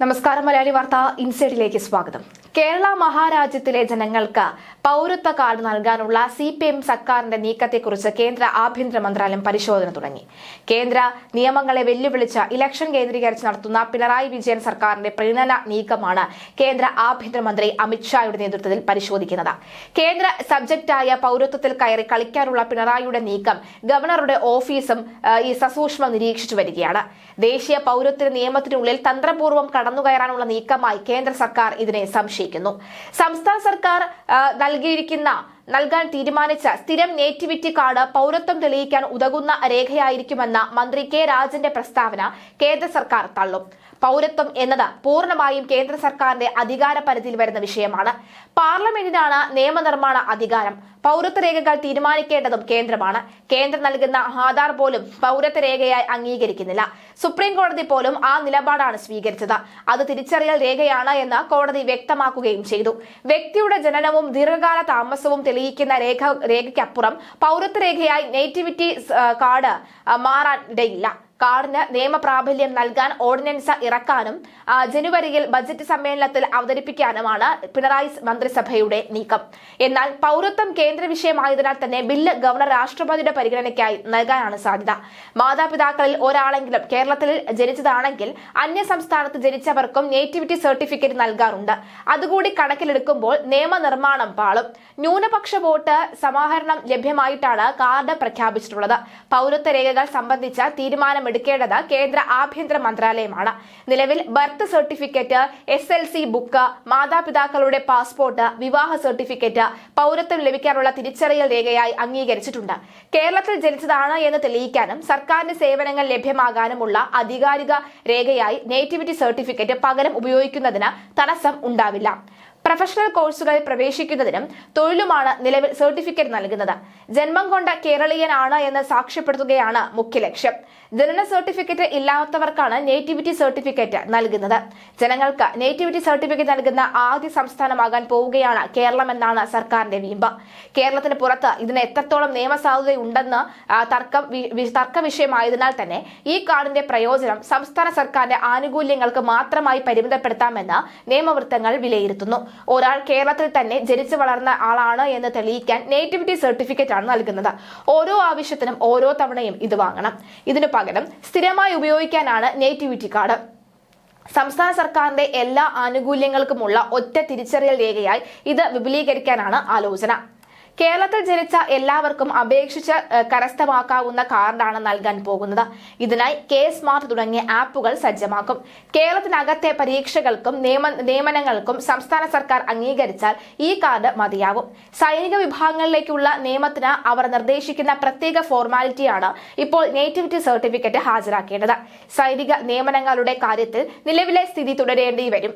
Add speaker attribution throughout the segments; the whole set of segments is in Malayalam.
Speaker 1: നമസ്കാരം മലയാളി വാർത്ത ഇൻസൈഡിലേക്ക് സ്വാഗതം. കേരള മഹാരാജ്യത്തിലെ ജനങ്ങൾക്ക് പൗരത്വ കാർഡ് നൽകാനുള്ള സി പി എം സർക്കാരിന്റെ നീക്കത്തെക്കുറിച്ച് കേന്ദ്ര ആഭ്യന്തര മന്ത്രാലയം പരിശോധന തുടങ്ങി. കേന്ദ്ര നിയമങ്ങളെ വെല്ലുവിളിച്ച ഇലക്ഷൻ കേന്ദ്രീകരിച്ച് നടത്തുന്ന പിണറായി വിജയൻ സർക്കാരിന്റെ പ്രീണന നീക്കമാണ് കേന്ദ്ര ആഭ്യന്തരമന്ത്രി അമിത്ഷായുടെ നേതൃത്വത്തിൽ പരിശോധിക്കുന്നത്. കേന്ദ്ര സബ്ജക്റ്റായ പൗരത്വത്തിൽ കയറി കളിക്കാനുള്ള പിണറായിയുടെ നീക്കം ഗവർണറുടെ ഓഫീസും ഈ സസൂക്ഷ്മം നിരീക്ഷിച്ചു വരികയാണ്. ദേശീയ പൗരത്വ നിയമത്തിനുള്ളിൽ തന്ത്രപൂർവം കടന്നുകയറാനുള്ള നീക്കമായി കേന്ദ്ര സർക്കാർ ഇതിനെ സംശയിക്കുന്നു. സംസ്ഥാന സർക്കാർ നൽകിയിരിക്കുന്ന നൽകാൻ തീരുമാനിച്ച സ്ഥിരം നേറ്റിവിറ്റി കാർഡ് പൗരത്വം തെളിയിക്കാൻ ഉതകുന്ന രേഖയായിരിക്കുമെന്ന മന്ത്രി കെ രാജന്റെ പ്രസ്താവന കേന്ദ്ര സർക്കാർ തള്ളും. പൗരത്വം എന്നത് പൂർണമായും കേന്ദ്ര സർക്കാരിന്റെ അധികാര പരിധിയിൽ വരുന്ന വിഷയമാണ്. പാർലമെന്റിനാണ് നിയമനിർമ്മാണ അധികാരം. പൗരത്വ രേഖകൾ തീരുമാനിക്കേണ്ടതും കേന്ദ്രമാണ്. കേന്ദ്രം നൽകുന്ന ആധാർ പോലും പൗരത്വ രേഖയായി അംഗീകരിക്കുന്നില്ല. സുപ്രീം കോടതി പോലും ആ നിലപാടാണ് സ്വീകരിച്ചത്. അത് തിരിച്ചറിയൽ രേഖയാണ് എന്ന് കോടതി വ്യക്തമാക്കുകയും ചെയ്തു. വ്യക്തിയുടെ ജനനവും ദീർഘകാല താമസവും തെളിയിക്കുന്ന രേഖ രേഖയ്ക്കപ്പുറം പൗരത്വ രേഖയായി നേറ്റിവിറ്റി കാർഡ് മാറാൻ ഇടയില്ല. കാർഡിന് നിയമപ്രാബല്യം നൽകാൻ ഓർഡിനൻസ് ഇറക്കാനും ജനുവരിയിൽ ബജറ്റ് സമ്മേളനത്തിൽ അവതരിപ്പിക്കാനുമാണ് പിണറായി മന്ത്രിസഭയുടെ നീക്കം. എന്നാൽ പൗരത്വം കേന്ദ്ര വിഷയമായതിനാൽ തന്നെ ബില്ല് ഗവർണർ രാഷ്ട്രപതിയുടെ പരിഗണനയ്ക്കായി നൽകാനാണ് സാധ്യത. മാതാപിതാക്കളിൽ ഒരാളെങ്കിലും കേരളത്തിൽ ജനിച്ചതാണെങ്കിൽ അന്യ സംസ്ഥാനത്ത് ജനിച്ചവർക്കും നേറ്റിവിറ്റി സർട്ടിഫിക്കറ്റ് നൽകാറുണ്ട്. അതുകൂടി കണക്കിലെടുക്കുമ്പോൾ നിയമനിർമ്മാണം പാളും. ന്യൂനപക്ഷ വോട്ട് സമാഹരണം ലഭ്യമായിട്ടാണ് കാർഡ് പ്രഖ്യാപിച്ചിട്ടുള്ളത്. പൗരത്വ രേഖകൾ സംബന്ധിച്ച തീരുമാനമെടുക്കേണ്ടത് കേന്ദ്ര ആഭ്യന്തര മന്ത്രാലയമാണ്. നിലവിൽ birth certificate S L C book മാതാപിതാക്കളുടെ പാസ്പോർട്ട് വിവാഹ സർട്ടിഫിക്കറ്റ് പൗരത്വം ലഭിക്കാനുള്ള തിരിച്ചറിയൽ രേഖയായി അംഗീകരിച്ചിട്ടുണ്ട്. കേരളത്തിൽ ജനിച്ചതാണ് എന്ന് തെളിയിക്കാനും സർക്കാരിന്റെ സേവനങ്ങൾ ലഭ്യമാകാനുമുള്ള അധികാരിക രേഖയായി നേറ്റിവിറ്റി സർട്ടിഫിക്കറ്റ് പകരം ഉപയോഗിക്കുന്നതിന് തടസ്സം ഉണ്ടാവില്ല. പ്രൊഫഷണൽ കോഴ്സുകളിൽ പ്രവേശിക്കുന്നതിനും തൊഴിലുമാണ് നിലവിൽ സർട്ടിഫിക്കറ്റ് നൽകുന്നത്. ജന്മം കൊണ്ട കേരളീയനാണ് എന്ന് സാക്ഷ്യപ്പെടുത്തുകയാണ് മുഖ്യ ലക്ഷ്യം. ജനന സർട്ടിഫിക്കറ്റ് ഇല്ലാത്തവർക്കാണ് നേറ്റിവിറ്റി സർട്ടിഫിക്കറ്റ് നൽകുന്നത്. ജനങ്ങൾക്ക് നേറ്റിവിറ്റി സർട്ടിഫിക്കറ്റ് നൽകുന്ന ആദ്യ സംസ്ഥാനമാകാൻ പോവുകയാണ് കേരളം എന്നാണ് സർക്കാരിന്റെ വീമ്പ്. കേരളത്തിന് പുറത്ത് ഇതിന് എത്രത്തോളം നിയമസാധുതയുണ്ടെന്ന് തർക്ക വിഷയമായതിനാൽ തന്നെ ഈ കാർഡിന്റെ പ്രയോജനം സംസ്ഥാന സർക്കാരിന്റെ ആനുകൂല്യങ്ങൾക്ക് മാത്രമായി പരിമിതപ്പെടുത്താമെന്ന് നിയമവൃത്തങ്ങൾ വിലയിരുത്തുന്നു. ഒരാൾ കേരളത്തിൽ തന്നെ ജനിച്ചു വളർന്ന ആളാണ് എന്ന് തെളിയിക്കാൻ നേറ്റിവിറ്റി സർട്ടിഫിക്കറ്റ് ആണ് നൽകുന്നത്. ഓരോ ആവശ്യത്തിനും ഓരോ തവണയും ഇത് വാങ്ങണം. ഇതിനു പകരം സ്ഥിരമായി ഉപയോഗിക്കാനാണ് നേറ്റിവിറ്റി കാർഡ് സംസ്ഥാന സർക്കാരിന്റെ എല്ലാ ആനുകൂല്യങ്ങൾക്കുമുള്ള ഒറ്റ തിരിച്ചറിയൽ രേഖയായി ഇത് വിപുലീകരിക്കാനാണ് ആലോചന. കേരളത്തിൽ ജനിച്ച എല്ലാവർക്കും അപേക്ഷിച്ച് കരസ്ഥമാക്കാവുന്ന കാർഡാണ് നൽകാൻ പോകുന്നത്. ഇതിനായി കെ സ്മാർട്ട് തുടങ്ങിയ ആപ്പുകൾ സജ്ജമാക്കും. കേരളത്തിനകത്തെ പരീക്ഷകൾക്കും നിയമ നിയമനങ്ങൾക്കും സംസ്ഥാന സർക്കാർ അംഗീകരിച്ചാൽ ഈ കാർഡ് മതിയാകും. സൈനിക വിഭാഗങ്ങളിലേക്കുള്ള നിയമത്തിന് അവർ നിർദ്ദേശിക്കുന്ന പ്രത്യേക ഫോർമാലിറ്റിയാണ് ഇപ്പോൾ നേറ്റിവിറ്റി സർട്ടിഫിക്കറ്റ് ഹാജരാക്കേണ്ടത്. സൈനിക നിയമനങ്ങളുടെ കാര്യത്തിൽ നിലവിലെ സ്ഥിതി തുടരേണ്ടി വരും.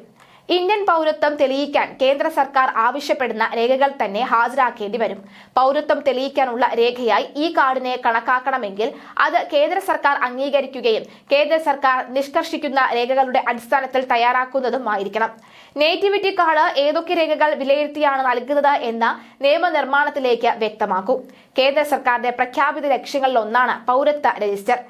Speaker 1: ഇന്ത്യൻ പൗരത്വം തെളിയിക്കാൻ കേന്ദ്ര സർക്കാർ ആവശ്യപ്പെടുന്ന രേഖകൾ തന്നെ ഹാജരാക്കേണ്ടി വരും. പൗരത്വം തെളിയിക്കാനുള്ള രേഖയായി ഈ കാർഡിനെ കണക്കാക്കണമെങ്കിൽ അത് കേന്ദ്ര സർക്കാർ അംഗീകരിക്കുകയും കേന്ദ്ര സർക്കാർ നിഷ്കർഷിക്കുന്ന രേഖകളുടെ അടിസ്ഥാനത്തിൽ തയ്യാറാക്കുന്നതുമായിരിക്കണം നേറ്റിവിറ്റി കാർഡ് ഏതൊക്കെ രേഖകൾ വിലയിരുത്തിയാണ് നൽകുന്നത് എന്ന നിയമനിർമ്മാണത്തിലേക്ക് വ്യക്തമാക്കും. കേന്ദ്ര സർക്കാരിന്റെ പ്രഖ്യാപിത ലക്ഷ്യങ്ങളിൽ ഒന്നാണ് പൗരത്വ രജിസ്റ്റർ.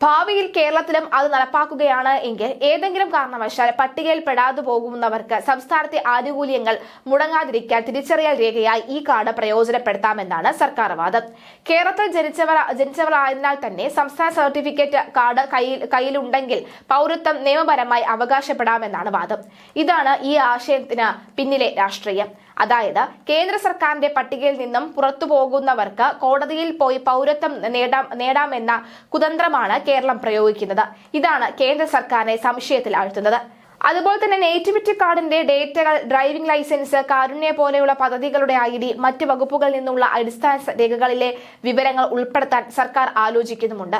Speaker 1: ഭാവിയിൽ കേരളത്തിലും അത് നടപ്പാക്കുകയാണ് എങ്കിൽ ഏതെങ്കിലും കാരണവശാൽ പട്ടികയിൽ പെടാതെ പോകുന്നവർക്ക് സംസ്ഥാനത്തെ ആനുകൂല്യങ്ങൾ മുടങ്ങാതിരിക്കാൻ തിരിച്ചറിയൽ രേഖയായി ഈ കാർഡ് പ്രയോജനപ്പെടുത്താമെന്നാണ് സർക്കാർ വാദം കേരളത്തിൽ ജനിച്ചവർ ജനിച്ചവരായതിനാൽ തന്നെ സംസ്ഥാന സർട്ടിഫിക്കറ്റ് കാർഡ് കയ്യിൽ കയ്യിലുണ്ടെങ്കിൽ പൗരത്വം നിയമപരമായി അവകാശപ്പെടാമെന്നാണ് വാദം. ഇതാണ് ഈ ആശയത്തിന് പിന്നിലെ രാഷ്ട്രീയം. അതായത് കേന്ദ്ര സർക്കാരിന്റെ പട്ടികയിൽ നിന്നും പുറത്തു പോകുന്നവർക്ക് കോടതിയിൽ പോയി പൗരത്വം നേടാം നേടാമെന്ന കുതന്ത്രമാണ് കേരളം പ്രയോഗിക്കുന്നത്. ഇതാണ് കേന്ദ്ര സർക്കാരിനെ സംശയത്തിൽ ആഴ്ത്തുന്നത്. അതുപോലെ തന്നെ നേറ്റിവിറ്റി കാർഡിന്റെ ഡേറ്റകൾ ഡ്രൈവിംഗ് ലൈസൻസ് കാരുണ്യ പോലെയുള്ള പദ്ധതികളുടെ ഐ ഡി മറ്റ് വകുപ്പുകളിൽ നിന്നുള്ള അടിസ്ഥാന രേഖകളിലെ വിവരങ്ങൾ ഉൾപ്പെടുത്താൻ സർക്കാർ ആലോചിക്കുന്നുമുണ്ട്.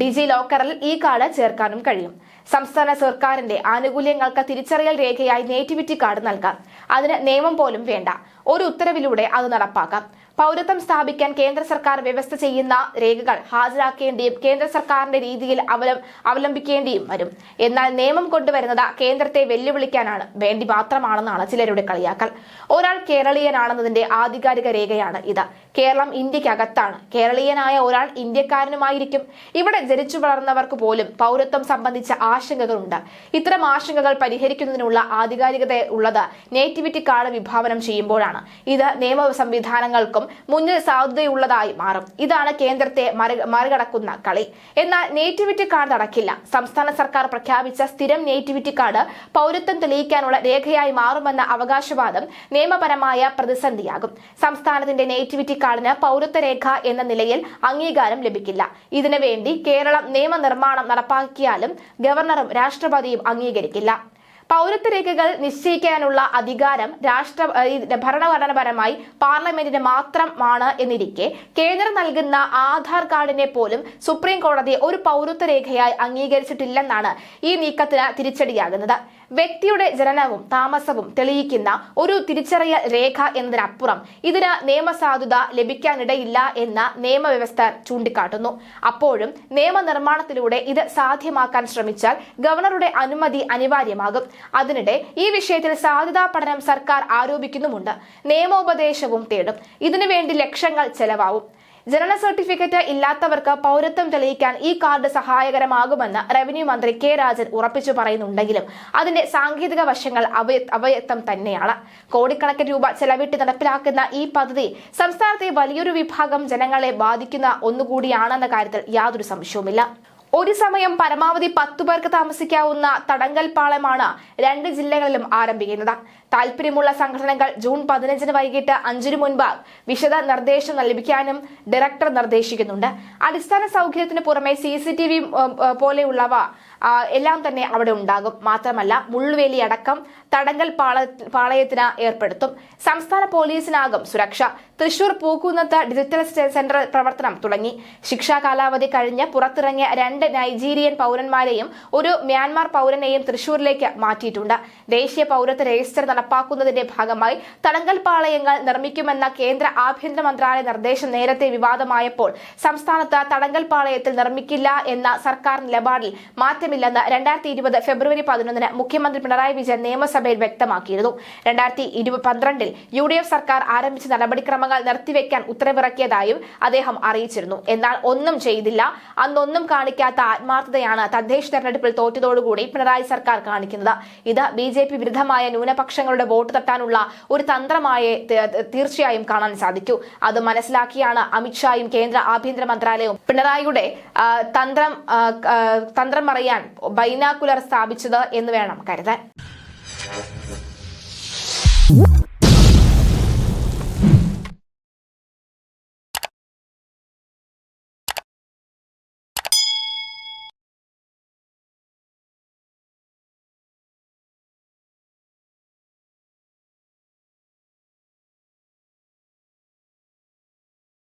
Speaker 1: ഡിജി ലോക്കറിൽ ഈ കാർഡ് ചേർക്കാനും കഴിയും. സംസ്ഥാന സർക്കാരിന്റെ ആനുകൂല്യങ്ങൾക്ക് തിരിച്ചറിയൽ രേഖയായി നേറ്റിവിറ്റി കാർഡ് നൽകാം. അതിന് നിയമം പോലും വേണ്ട. ഒരു ഉത്തരവിലൂടെ അത് നടപ്പാക്കാം. പൗരത്വം സ്ഥാപിക്കാൻ കേന്ദ്ര സർക്കാർ വ്യവസ്ഥ ചെയ്യുന്ന രേഖകൾ ഹാജരാക്കേണ്ടിയും കേന്ദ്ര സർക്കാരിന്റെ രീതിയിൽ അവലം അവലംബിക്കേണ്ടിയും വരും. എന്നാൽ നിയമം കൊണ്ടുവരുന്നത് കേന്ദ്രത്തെ വെല്ലുവിളിക്കാനാണ് വേണ്ടി മാത്രമാണെന്നാണ് ചിലരുടെ കളിയാക്കൽ. ഒരാൾ കേരളീയനാണെന്നതിന്റെ ആധികാരിക രേഖയാണ് ഇത്. കേരളം ഇന്ത്യക്കകത്താണ്. കേരളീയനായ ഒരാൾ ഇന്ത്യക്കാരനുമായിരിക്കും. ഇവിടെ ജനിച്ചു വളർന്നവർക്ക് പോലും പൗരത്വം സംബന്ധിച്ച ആശങ്കകളുണ്ട്. ഇത്തരം ആശങ്കകൾ പരിഹരിക്കുന്നതിനുള്ള ആധികാരികത ഉള്ളത് നേറ്റിവിറ്റി കാർഡ് വിഭാവനം ചെയ്യുമ്പോഴാണ്. ഇത് നിയമ സംവിധാനങ്ങൾക്കും മുന്നിൽ സാധുതയുള്ളതായി മാറും. ഇതാണ് കേന്ദ്രത്തെ മറികടക്കുന്ന കളി. എന്നാൽ നേറ്റിവിറ്റി കാർഡ് നടക്കില്ല സംസ്ഥാന സർക്കാർ പ്രഖ്യാപിച്ച സ്ഥിരം നേറ്റിവിറ്റി കാർഡ് പൗരത്വം തെളിയിക്കാനുള്ള രേഖയായി മാറുമെന്ന അവകാശവാദം നിയമപരമായ പ്രതിസന്ധിയാകും. സംസ്ഥാനത്തിന്റെ നേറ്റിവിറ്റി കാർഡിന് പൗരത്വ രേഖ എന്ന നിലയിൽ അംഗീകാരം ലഭിക്കില്ല. ഇതിനു വേണ്ടി കേരളം നിയമനിർമ്മാണം നടപ്പാക്കിയാലും ഗവർണറും രാഷ്ട്രപതിയും അംഗീകരിക്കില്ല. പൗരത്വ രേഖകൾ നിശ്ചയിക്കാനുള്ള അധികാരം രാഷ്ട്ര ഭരണഘടനാപരമായി പാർലമെന്റിന് മാത്രമാണ് എന്നിരിക്കെ കേന്ദ്രം നൽകുന്ന ആധാർ കാർഡിനെ പോലും സുപ്രീം കോടതി ഒരു പൗരത്വ രേഖയായി അംഗീകരിച്ചിട്ടില്ലെന്നാണ് ഈ നീക്കത്തിന് തിരിച്ചടിയാകുന്നത്. വ്യക്തിയുടെ ജനനവും താമസവും തെളിയിക്കുന്ന ഒരു തിരിച്ചറിയൽ രേഖ എന്നതിനപ്പുറം ഇതിന് നിയമസാധുത ലഭിക്കാനിടയില്ല എന്ന നിയമവ്യവസ്ഥ ചൂണ്ടിക്കാട്ടുന്നു. അപ്പോഴും നിയമനിർമ്മാണത്തിലൂടെ ഇത് സാധ്യമാക്കാൻ ശ്രമിച്ചാൽ ഗവർണറുടെ അനുമതി അനിവാര്യമാകും. അതിനിടെ ഈ വിഷയത്തിൽ സാധ്യതാ പഠനം സർക്കാർ ആരോപിക്കുന്നുമുണ്ട്. നിയമോപദേശവും തേടും. ഇതിനുവേണ്ടി ലക്ഷങ്ങൾ ചെലവാവും. ജനന സർട്ടിഫിക്കറ്റ് ഇല്ലാത്തവർക്ക് പൗരത്വം തെളിയിക്കാൻ ഈ കാർഡ് സഹായകരമാകുമെന്ന് റവന്യൂ മന്ത്രി കെ രാജൻ ഉറപ്പിച്ചു പറയുന്നുണ്ടെങ്കിലും അതിന്റെ സാങ്കേതിക വശങ്ങൾ അവ്യക്തം തന്നെയാണ്. കോടിക്കണക്കിന് രൂപ ചെലവിട്ട് നടപ്പിലാക്കുന്ന ഈ പദ്ധതി സംസ്ഥാനത്തെ വലിയൊരു വിഭാഗം ജനങ്ങളെ ബാധിക്കുന്ന ഒന്നുകൂടിയാണെന്ന കാര്യത്തിൽ യാതൊരു സംശയവുമില്ല. ഒരു സമയം പരമാവധി പത്തു പേർക്ക് താമസിക്കാവുന്ന തടങ്കൽ പാളമാണ് രണ്ട് ജില്ലകളിലും ആരംഭിക്കുന്നത്. താല്പര്യമുള്ള സംഘടനകൾ ജൂൺ പതിനഞ്ചിന് വൈകിട്ട് അഞ്ചിനു മുൻപ് വിശദ നിർദ്ദേശം ലഭിക്കാനും ഡയറക്ടർ നിർദ്ദേശിക്കുന്നുണ്ട്. അടിസ്ഥാന സൗകര്യത്തിന് പുറമെ സി സി ടി വി പോലെയുള്ളവ എല്ലാം തന്നെ അവിടെ ഉണ്ടാകും. മാത്രമല്ല മുള്ളുവേലി അടക്കം തടങ്കൽ പാള പാളയത്തിന് ഏർപ്പെടുത്തും. സംസ്ഥാന പോലീസിനാകും സുരക്ഷ. തൃശൂർ പൂക്കുന്നത്ത് ഡിജിറ്റൽ സെന്റർ പ്രവർത്തനം തുടങ്ങി. ശിക്ഷാ കാലാവധി കഴിഞ്ഞ് പുറത്തിറങ്ങിയ രണ്ട് നൈജീരിയൻ പൗരന്മാരെയും ഒരു മ്യാൻമാർ പൗരനെയും തൃശൂരിലേക്ക് മാറ്റിയിട്ടുണ്ട്. ദേശീയ പൗരത്വ രജിസ്റ്റർ നടപ്പാക്കുന്നതിന്റെ ഭാഗമായി തടങ്കൽ പാളയങ്ങൾ നിർമ്മിക്കുമെന്ന കേന്ദ്ര ആഭ്യന്തര മന്ത്രാലയ നിർദ്ദേശം നേരത്തെ വിവാദമായപ്പോൾ സംസ്ഥാനത്ത് തടങ്കൽ പാളയത്തിൽ നിർമ്മിക്കില്ല എന്ന സർക്കാർ നിലപാടിൽ മാറ്റമില്ലെന്ന് രണ്ടായിരത്തി ഇരുപത് ഫെബ്രുവരി പതിനൊന്നിന് മുഖ്യമന്ത്രി പിണറായി വിജയൻ നിയമസഭയിൽ വ്യക്തമാക്കിയിരുന്നു. രണ്ടായിരത്തി പന്ത്രണ്ടിൽ യു ഡി എഫ് സർക്കാർ ആരംഭിച്ച നടപടിക്രമങ്ങൾ നിർത്തിവെക്കാൻ ഉത്തരവിറക്കിയതായും അദ്ദേഹം അറിയിച്ചിരുന്നു. എന്നാൽ ഒന്നും ചെയ്തില്ല. അന്നൊന്നും കാണിക്കാത്ത ആത്മാർത്ഥതയാണ് തദ്ദേശ തെരഞ്ഞെടുപ്പിൽ തോറ്റതോടുകൂടി പിണറായി സർക്കാർ കാണിക്കുന്നത്. ഇത് ബി ജെ പി വിരുദ്ധമായ ന്യൂനപക്ഷങ്ങളുടെ വോട്ട് തട്ടാനുള്ള ഒരു തന്ത്രമായി തീർച്ചയായും കാണാൻ സാധിക്കൂ. അത് മനസ്സിലാക്കിയാണ് അമിത്ഷായും കേന്ദ്ര ആഭ്യന്തര മന്ത്രാലയവും പിണറായിയുടെ തന്ത്രം തന്ത്രം അറിയാൻ ബൈനാക്കുലർ സ്ഥാപിച്ചത് എന്ന് വേണം കരുതാൻ.